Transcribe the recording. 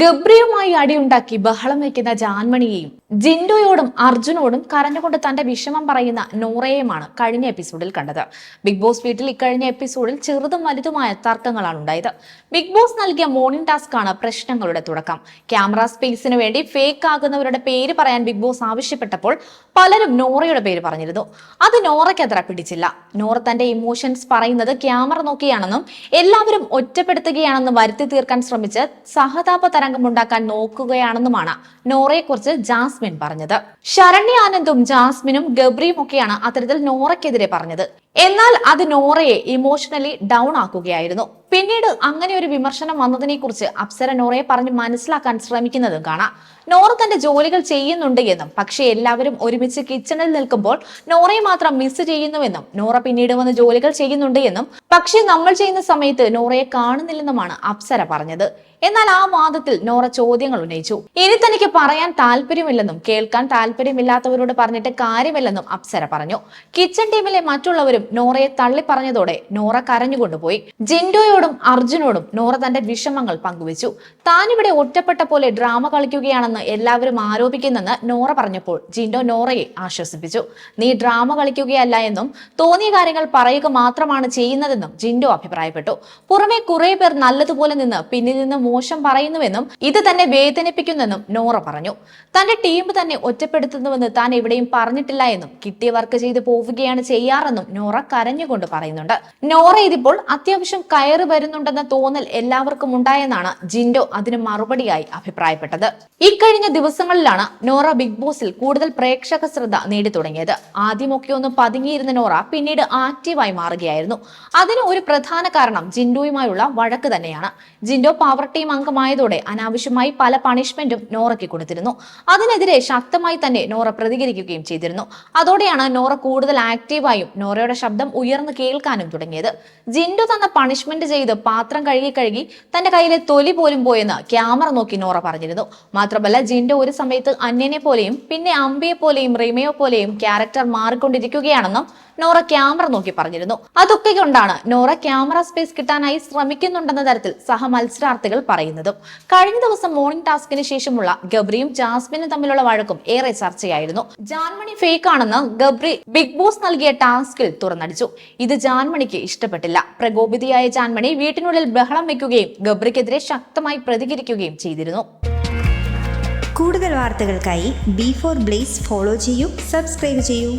ഗബ്രിയുമായി അടിയുണ്ടാക്കി ബഹളം വയ്ക്കുന്ന ജാൻമണിയെയും ജിൻഡോയോടും അർജുനോടും കരഞ്ഞുകൊണ്ട് തന്റെ വിഷമം പറയുന്ന നോറയെയുമാണ് കഴിഞ്ഞ എപ്പിസോഡിൽ കണ്ടത്. ബിഗ് ബോസ് വീട്ടിൽ ഇക്കഴിഞ്ഞ എപ്പിസോഡിൽ ചെറുതും വലുതുമായ തർക്കങ്ങളാണ് ഉണ്ടായത്. ബിഗ് ബോസ് നൽകിയ മോർണിംഗ് ടാസ്ക് ആണ് പ്രശ്നങ്ങളുടെ തുടക്കം. ക്യാമറ സ്പേസിന് വേണ്ടി ഫേക്ക് ആകുന്നവരുടെ പേര് പറയാൻ ബിഗ് ബോസ് ആവശ്യപ്പെട്ടപ്പോൾ പലരും നോറയുടെ പേര് പറഞ്ഞിരുന്നു. അത് നോറയ്ക്ക് അത്ര പിടിച്ചില്ല. നോറ തന്റെ ഇമോഷൻസ് പറയുന്നത് ക്യാമറ നോക്കിയാണെന്നും എല്ലാവരും ഒറ്റപ്പെടുത്തുകയാണെന്നും വരുത്തി തീർക്കാൻ ശ്രമിച്ച് സഹതാപ തരംഗമുണ്ടാക്കാൻ നോക്കുകയാണെന്നുമാണ് നോറയെക്കുറിച്ച് ജാസ്മിൻ പറഞ്ഞത്. ശരണ്യ ആനന്ദും ജാസ്മിനും ഗബ്രിയും ഒക്കെയാണ് അത്തരത്തിൽ നോറയ്ക്കെതിരെ പറഞ്ഞത്. എന്നാൽ അത് നോറയെ ഇമോഷണലി ഡൗൺ ആക്കുകയായിരുന്നു. പിന്നീട് അങ്ങനെ ഒരു വിമർശനം വന്നതിനെ കുറിച്ച് അപ്സര നോറയെ പറഞ്ഞ് മനസ്സിലാക്കാൻ ശ്രമിക്കുന്നതും കാണാം. നോറ തന്റെ ജോലികൾ ചെയ്യുന്നുണ്ട് എന്നും പക്ഷേ എല്ലാവരും ഒരുമിച്ച് കിച്ചണിൽ നിൽക്കുമ്പോൾ നോറയെ മാത്രം മിസ് ചെയ്യുന്നുവെന്നും നോറ പിന്നീട് വന്ന് ജോലികൾ ചെയ്യുന്നുണ്ട് എന്നും പക്ഷേ നമ്മൾ ചെയ്യുന്ന സമയത്ത് നോറയെ കാണുന്നില്ലെന്നുമാണ് അപ്സര പറഞ്ഞത്. എന്നാൽ ആ വാദത്തിൽ നോറ ചോദ്യങ്ങൾ ഉന്നയിച്ചു. ഇനി തനിക്ക് പറയാൻ താല്പര്യമില്ലെന്നും കേൾക്കാൻ താല്പര്യമില്ലാത്തവരോട് പറഞ്ഞിട്ട് കാര്യമില്ലെന്നും അപ്സര പറഞ്ഞു. കിച്ചൺ ടീമിലെ മറ്റുള്ളവരും നോറയെ തള്ളി പറഞ്ഞതോടെ നോറ കരഞ്ഞുകൊണ്ടുപോയി. ജിൻഡോയോടും അർജുനോടും നോറ തന്റെ വിഷമങ്ങൾ പങ്കുവച്ചു. താനിവിടെ ഒറ്റപ്പെട്ട പോലെ ഡ്രാമ കളിക്കുകയാണെന്ന് എല്ലാവരും ആരോപിക്കുന്നെന്ന് നോറ പറഞ്ഞപ്പോൾ ജിൻഡോ നോറയെ ആശ്വസിപ്പിച്ചു. നീ ഡ്രാമ കളിക്കുകയല്ല എന്നും തോന്നിയ കാര്യങ്ങൾ പറയുക മാത്രമാണ് ചെയ്യുന്നതെന്നും ജിൻഡോ അഭിപ്രായപ്പെട്ടു. പുറമെ കുറെ പേർ നല്ലതുപോലെ നിന്ന് പിന്നിൽ നിന്ന് മോശം പറയുന്നുവെന്നും ഇത് തന്നെ വേദനിപ്പിക്കുന്നെന്നും നോറ പറഞ്ഞു. തന്റെ ടീം തന്നെ ഒറ്റപ്പെടുത്തുന്നുവെന്ന് താൻ എവിടെയും പറഞ്ഞിട്ടില്ല എന്നും കിട്ടിയ വർക്ക് ചെയ്ത് പോവുകയാണ് ചെയ്യാറെന്നും നോറ കരഞ്ഞുകൊണ്ട് പറയുന്നുണ്ട്. നോറ ഇതിപ്പോൾ അത്യാവശ്യം കയറി വരുന്നുണ്ടെന്ന തോന്നൽ എല്ലാവർക്കും ഉണ്ടായെന്നാണ് ജിൻഡോ അതിന് മറുപടിയായി അഭിപ്രായപ്പെട്ടത്. ഇക്കഴിഞ്ഞ ദിവസങ്ങളിലാണ് നോറ ബിഗ് ബോസിൽ കൂടുതൽ പ്രേക്ഷക ശ്രദ്ധ നേടി തുടങ്ങിയത് ആദ്യമൊക്കെ ഒന്ന് പതുങ്ങിയിരുന്ന നോറ പിന്നീട് ആക്റ്റീവായി മാറുകയായിരുന്നു. അതിന് ഒരു പ്രധാന കാരണം ജിൻഡോയുമായുള്ള വഴക്ക് തന്നെയാണ്. ജിൻഡോ പവർ ടീം അംഗമായതോടെ അനാവശ്യമായി പല പണിഷ്മെന്റും നോറയ്ക്ക് കൊടുത്തിരുന്നു. അതിനെതിരെ ശക്തമായി തന്നെ നോറ പ്രതികരിക്കുകയും ചെയ്തിരുന്നു. അതോടെയാണ് നോറ കൂടുതൽ ആക്റ്റീവായും നോറയുടെ ശബ്ദം ഉയർന്നു കേൾക്കാനും തുടങ്ങിയത്. ജിൻഡു തന്ന പണിഷ്മെന്റ് ചെയ്ത് പാത്രം കഴുകി കഴുകി തന്റെ കയ്യിലെ തൊലി പോലും പോയെന്ന് ക്യാമറ നോക്കി നോറ പറഞ്ഞിരുന്നു. മാത്രമല്ല ജിൻഡു ഒരു സമയത്ത് അന്യനെ പോലെയും പിന്നെ അമ്പിയെ പോലെയും റിമയോ പോലെയും ക്യാരക്ടർ മാറിക്കൊണ്ടിരിക്കുകയാണെന്നും നോറ ക്യാമറ നോക്കി പറഞ്ഞിരുന്നു. അതൊക്കെ കൊണ്ടാണ് നോറ ക്യാമറ സ്പേസ് കിട്ടാനായി ശ്രമിക്കുന്നുണ്ടെന്ന തരത്തിൽ സഹ മത്സരാർത്ഥികൾ പറയുന്നതും. കഴിഞ്ഞ ദിവസം മോർണിംഗ് ടാസ്കിന് ശേഷമുള്ള ഗബ്രിയും ജാസ്മിനും തമ്മിലുള്ള വഴക്കും ഏറെ ചർച്ചയായിരുന്നു. ജാൻമണി ഫേക്ക് ആണെന്ന് ഗബ്രി ബിഗ് ബോസ് നൽകിയ ടാസ്കിൽ തുറന്നടിച്ചു ഇത് ജാൻമണിക്ക് ഇഷ്ടപ്പെട്ടില്ല. പ്രകോപിതയായ ജാൻമണി വീട്ടിനുള്ളിൽ ബഹളം വെക്കുകയും ഗബ്രിക്കെതിരെ ശക്തമായി പ്രതികരിക്കുകയും ചെയ്തിരുന്നു. കൂടുതൽ വാർത്തകൾക്കായി ബി ഫോർ ബ്ലേസ് ഫോളോ ചെയ്യൂ സബ്സ്ക്രൈബ് ചെയ്യൂ.